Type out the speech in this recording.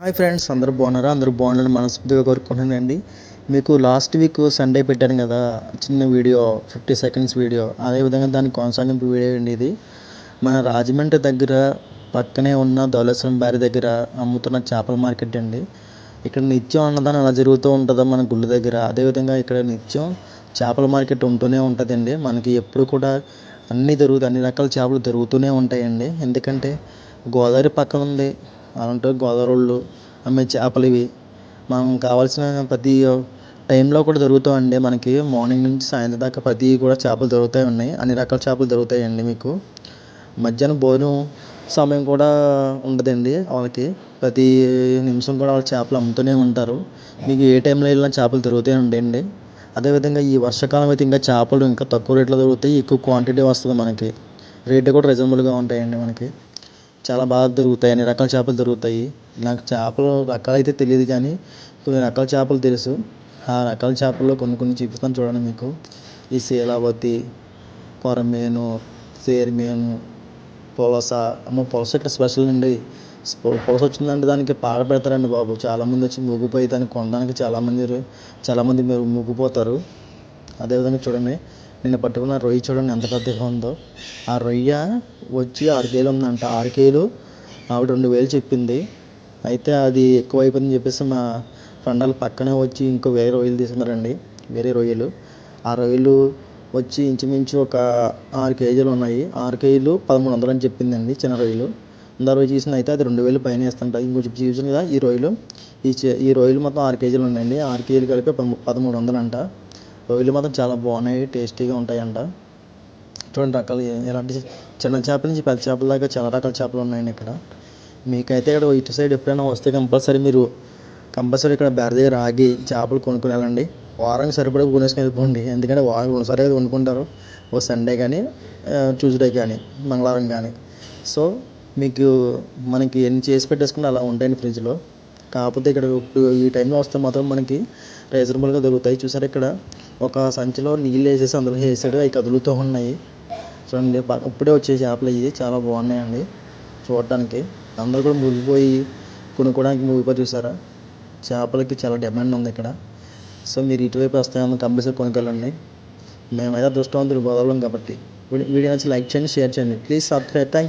Hi friends అందరూ బాగున్నారా? అందరూ బాగున్నారని మనస్ఫూర్తిగా కోరుకుంటున్నానండి. మీకు లాస్ట్ వీక్ సండే పెట్టాను కదా చిన్న వీడియో ఫిఫ్టీ సెకండ్స్ వీడియో. అదేవిధంగా దాని కొనసాగింపు వీడియో అండి ఇది. మన రాజమండ్రి దగ్గర పక్కనే ఉన్న ధవళేశ్వరం బారి దగ్గర అమ్ముతున్న చేపల మార్కెట్ అండి. ఇక్కడ నిత్యం అన్నదానం ఎలా జరుగుతూ ఉంటుందో మన గుళ్ళ దగ్గర. అదేవిధంగా ఇక్కడ నిత్యం చేపల మార్కెట్ ఉంటూనే ఉంటుందండి. మనకి ఎప్పుడు కూడా అన్నీ దొరుకుతాయి అన్ని రకాల చేపలు దొరుకుతూనే ఉంటాయండి. ఎందుకంటే గోదావరి పక్కన ఉంది అలాంటి గోదావరి వాళ్ళు అమ్మే చేపలు ఇవి మనం కావాల్సిన ప్రతి టైంలో కూడా దొరుకుతాయండి. మనకి మార్నింగ్ నుంచి సాయంత్రం దాకా ప్రతి కూడా చేపలు దొరుకుతూ ఉన్నాయి. అన్ని రకాల చేపలు దొరుకుతాయండి మీకు. మధ్యాహ్నం భోజనం సమయం కూడా ఉండదండి వాళ్ళకి. ప్రతి నిమిషం కూడా వాళ్ళు చేపలు అమ్ముతూనే ఉంటారు. మీకు ఏ టైంలో వెళ్ళినా చేపలు దొరుకుతూనే ఉంటాయండి అదేవిధంగా ఈ వర్షాకాలం అయితే ఇంకా చేపలు ఇంకా తక్కువ రేట్లో దొరుకుతాయి. ఎక్కువ క్వాంటిటీ వస్తుంది మనకి. రేటు కూడా రీజనబుల్గా ఉంటాయండి మనకి. చాలా బాగా దొరుకుతాయి అన్ని రకాల చేపలు దొరుకుతాయి. నాకు చేపలు రకాలైతే తెలియదు కానీ కొన్ని రకాల చేపలు తెలుసు. ఆ రకాల చేపల్లో కొన్ని కొన్ని చూపిస్తాను చూడండి మీకు. ఈ శీలావతి కొరమీను సేరిమీను పులస. అమ్మ పులస ఇక్కడ స్పెషల్ అండి. పులస వచ్చిందంటే దానికి పాట పెడతారండి బాబు. చాలామంది వచ్చి మూగిపోయి దాన్ని కొనడానికి చాలామంది చాలామంది మీరు మూగిపోతారు అదేవిధంగా చూడండి. నేను పట్టుకున్న రొయ్య చూడండి ఎంత పెద్దగా ఉందో. ఆ రొయ్య వచ్చి ఆరు కేజీలు ఉందంట. ఆరు కేజీలు ఆవిడ రెండు వేలు చెప్పింది. అయితే అది ఎక్కువ అయిపోయిందని చెప్పేసి మా ఫ్రెండ్ వాళ్ళు పక్కనే వచ్చి ఇంకో వేరే రొయ్యలు తీసుకున్నారండి. వేరే రొయ్యలు. ఆ రొయ్యలు వచ్చి ఇంచుమించు ఒక ఆరు కేజీలు ఉన్నాయి. ఆరు కేజీలు పదమూడు వందలు అని చెప్పిందండి చిన్న రొయ్యలు. ఇందా రోజు అయితే అది రెండు వేలు పైన వేస్తుంట. ఇంకొంచెం చూసాను కదా ఈ రొయ్యలు. ఈ ఈ రొయ్యలు మొత్తం ఆరు కేజీలు ఉన్నాయండి. ఆరు కేజీలు కలిపి పదమూడు వందలు అంట రొయ్యలు మాత్రం చాలా బాగున్నాయి టేస్టీగా ఉంటాయంట. చూడండి రకాలు ఎలాంటి చిన్న చేపల నుంచి పెద్ద చేపల దాకా చాలా రకాల చేపలు ఉన్నాయండి ఇక్కడ. మీకైతే ఇక్కడ ఇటు సైడ్ ఎప్పుడైనా వస్తే కంపల్సరీ మీరు కంపల్సరీ ఇక్కడ బేర దగ్గర ఆగి చేపలు కొనుక్కుని వెళ్ళండి. వారానికి సరిపడా కొనేసుకుని వెళ్ళిపోండి. ఎందుకంటే వారం ఒకసారి అయితే వండుకుంటారు. ఓ సండే కానీ ట్యూస్డే కానీ మంగళవారం కానీ. సో మీకు మనకి ఎన్ని చేసి పెట్టేసుకుంటే అలా ఉంటాయండి ఫ్రిడ్జ్లో. కాకపోతే ఇక్కడ ఈ టైంలో వస్తే మాత్రం మనకి రీజనబుల్గా దొరుకుతాయి. చూసారు ఇక్కడ? ఒక సంచిలో నీళ్ళు వేసేసి అందులో వేసాడు. అవి కదులుతూ ఉన్నాయి. చూడండి ఇప్పుడే వచ్చే చేపలు ఇవి చాలా బాగున్నాయండి చూడటానికి. అందరూ కూడా మునిగిపోయి కొనుక్కోవడానికి మునిగిపోయి చూసారా? చేపలకి చాలా డిమాండ్ ఉంది ఇక్కడ. సో మీరు ఇటువైపు వస్తే కంపల్సరీ కొనుక్కోవాలండి. మేమైతే అదృష్టవంతులు గోదావరిలో కాబట్టి. వీడియో నచ్చి లైక్ చేయండి షేర్ చేయండి. Please subscribe. థ్యాంక్